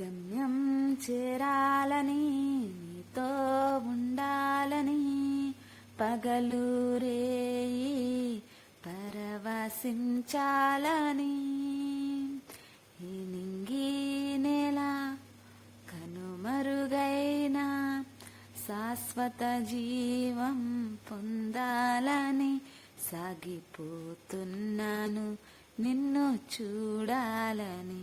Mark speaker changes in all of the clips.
Speaker 1: గమ్యం చేరాలని నీతో ఉండాలని పగలు రేయి పరవశించాలని. ఈ నింగి నేల కనుమరుగైన శాశ్వత జీవం పొందాలని సాగిపోతున్నాను నిన్ను చూడాలని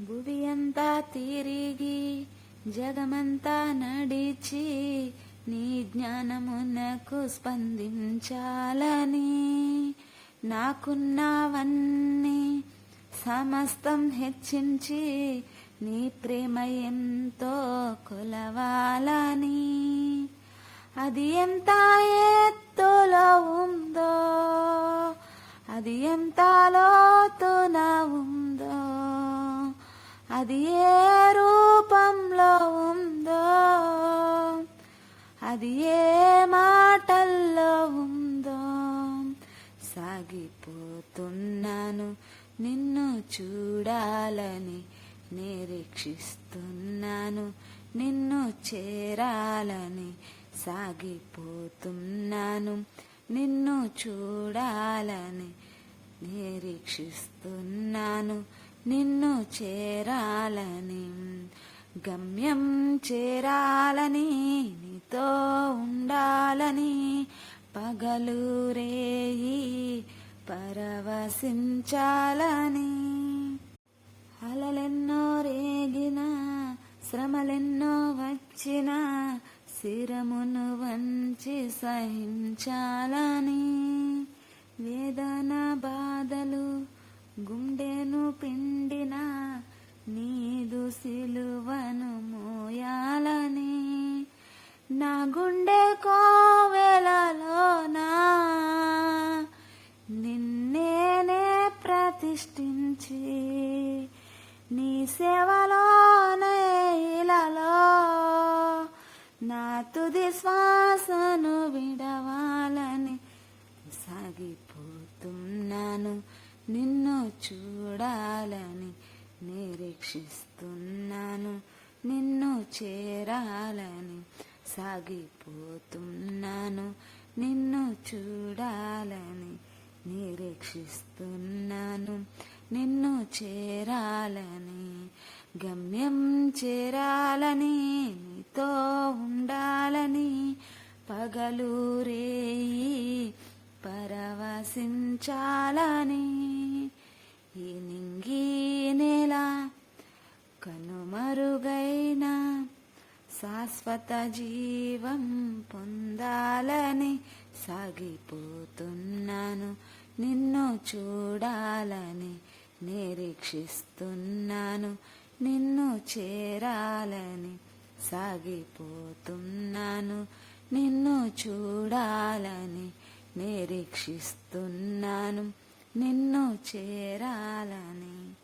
Speaker 1: భువి అంతా తిరిగి జగమంతా నడిచి నీ జ్ఞానమునకు స్పందించాలని నాకున్నావన్నీ సమస్తం హెచ్చించి నీ ప్రేమ ఎంతో కొలవాలని. అది ఎంత అది ఏ రూపంలో ఉందో? అది ఏ మాటల్లో ఉందో? సాగిపోతున్నాను నిన్ను చూడాలని నిరీక్షిస్తున్నాను నిన్ను చేరాలని సాగిపోతున్నాను నిన్ను చూడాలని నిరీక్షిస్తున్నాను నిన్ను చేరాలని గమ్యం చేరాలని నీతో ఉండాలని పగలు రేయి పరవశించాలని. అలలెన్నో రేగిన శ్రమలెన్నో వచ్చిన శిరమును వంచి సహించాలని. వేదన బాధలు గుండెను పిండిన నీదు సిలువను మోయాలని. నా గుండె కోవెలలోనా నిన్నేనే ప్రతిష్ఠించి నీ సేవలోనే ఇలాలో నా తుది శ్వాసను విని నిరీక్షిస్తున్నాను. నిన్ను చేరాలని సాగిపోతున్నాను. నిన్ను చూడాలని నిరీక్షిస్తున్నాను. నిన్ను చేరాలని గమ్యం చేరాలని నీతో ఉండాలని పగలు రేయి పరవశించాలని. ఈ నింగి నేలా కనుమరుగైన శాశ్వత జీవం పొందాలని సాగిపోతున్నాను. నిన్ను చూడాలని నిరీక్షిస్తున్నాను. నిన్ను చేరాలని సాగిపోతున్నాను. నిన్ను చూడాలని నిరీక్షిస్తున్నాను. నిన్ను చేరాలని